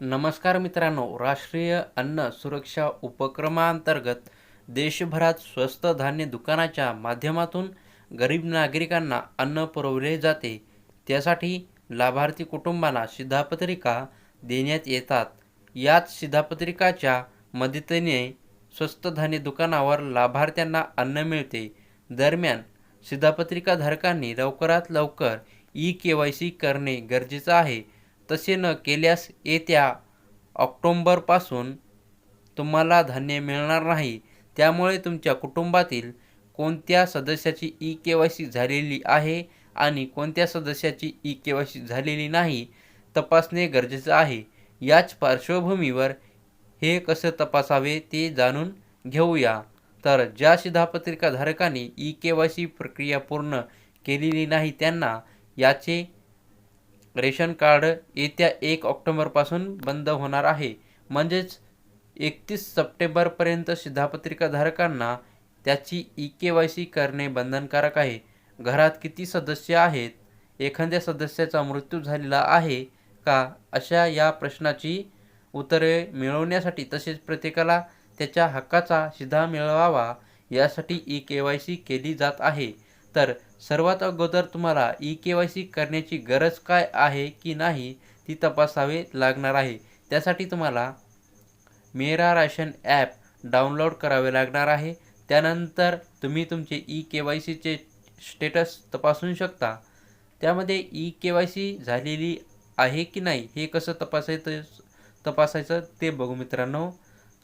नमस्कार मित्रांनो राष्ट्रीय अन्न सुरक्षा उपक्रमाअंतर्गत देशभरात स्वस्त धान्य दुकानाच्या माध्यमातून गरीब नागरिकांना अन्न पुरवले जाते. त्यासाठी लाभार्थी कुटुंबांना शिधापत्रिका देण्यात येतात. याच शिधापत्रिकाच्या मदतीने स्वस्त धान्य दुकानावर लाभार्थ्यांना अन्न मिळते. दरम्यान शिधापत्रिकाधारकांनी लवकरात लवकर ई के वाय सी करणे गरजेचं आहे. तसे न केल्यास येत्या ऑक्टोंबरपासून तुम्हाला धान्य मिळणार नाही. त्यामुळे तुमच्या कुटुंबातील कोणत्या सदस्याची ई के वाय सी झालेली आहे आणि कोणत्या सदस्याची ई के वाय सी झालेली नाही तपासणे गरजेचं आहे. याच पार्श्वभूमीवर हे कसं तपासावे ते जाणून घेऊया. तर ज्या शिधापत्रिकाधारकांनी ई के वाय सी प्रक्रिया पूर्ण केलेली नाही त्यांना याचे रेशन कार्ड येत्या एक ऑक्टोबरपासून बंद होणार आहे. म्हणजेच एकतीस सप्टेंबरपर्यंत शिधापत्रिकाधारकांना त्याची ई के वाय सी करणे बंधनकारक आहे. घरात किती सदस्य आहेत? एखाद्या सदस्याचा मृत्यू झालेला आहे का? अशा या प्रश्नाची उत्तरे मिळवण्यासाठी तसेच प्रत्येकाला त्याच्या हक्काचा शिधा मिळवावा यासाठी ई के वाय सी केली जात आहे. तर सर्वात अगोदर तुम्हाला ई के वाय सी करण्याची गरज काय आहे की नाही ती तपासावे लागणार आहे. त्यासाठी तुम्हाला मेरा राशन ॲप डाउनलोड करावे लागणार आहे. त्यानंतर तुम्ही तुमचे ई के वाय सीचे स्टेटस तपासू शकता. त्यामध्ये ई के वाय सी झालेली आहे की नाही हे कसं तपासायचं तपासायचं ते बघू मित्रांनो.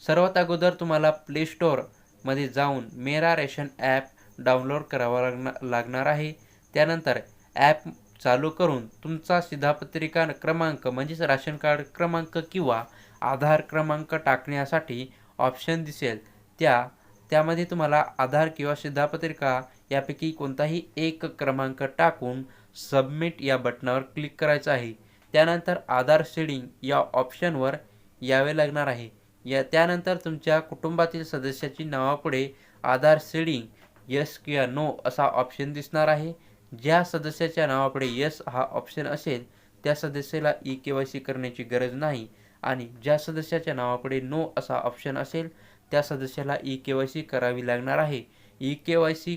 सर्वात अगोदर तुम्हाला प्ले स्टोअरमध्ये जाऊन मेरा रेशन ॲप डाउनलोड करावा लागणार लागणार आहे. त्यानंतर ॲप चालू करून तुमचा शिधापत्रिका क्रमांक म्हणजेच राशन कार्ड क्रमांक किंवा आधार क्रमांक टाकण्यासाठी ऑप्शन दिसेल. त्या त्यामध्ये तुम्हाला आधार किंवा शिधापत्रिका यापैकी कोणताही एक क्रमांक टाकून सबमिट या बटनावर क्लिक करायचं आहे. त्यानंतर आधार शेडिंग या ऑप्शनवर यावे लागणार आहे. या त्यानंतर तुमच्या कुटुंबातील सदस्याची नावापुढे आधार शेडिंग यस किंवा नो असा ऑप्शन दिसणार आहे. ज्या सदस्याच्या नावापुढे यस हा ऑप्शन असेल त्या सदस्याला ई के वाय सी करण्याची गरज नाही. आणि ज्या सदस्याच्या नावापुढे नो असा ऑप्शन असेल त्या सदस्याला ई के वाय सी करावी लागणार आहे. ई के वाय सी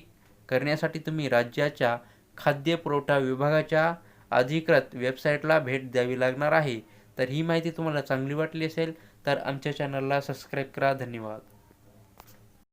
करण्यासाठी तुम्ही राज्याच्या खाद्य पुरवठा विभागाच्या अधिकृत वेबसाईटला भेट द्यावी लागणार आहे. तर ही माहिती तुम्हाला चांगली वाटली असेल तर आमच्या चॅनलला सबस्क्राईब करा. धन्यवाद.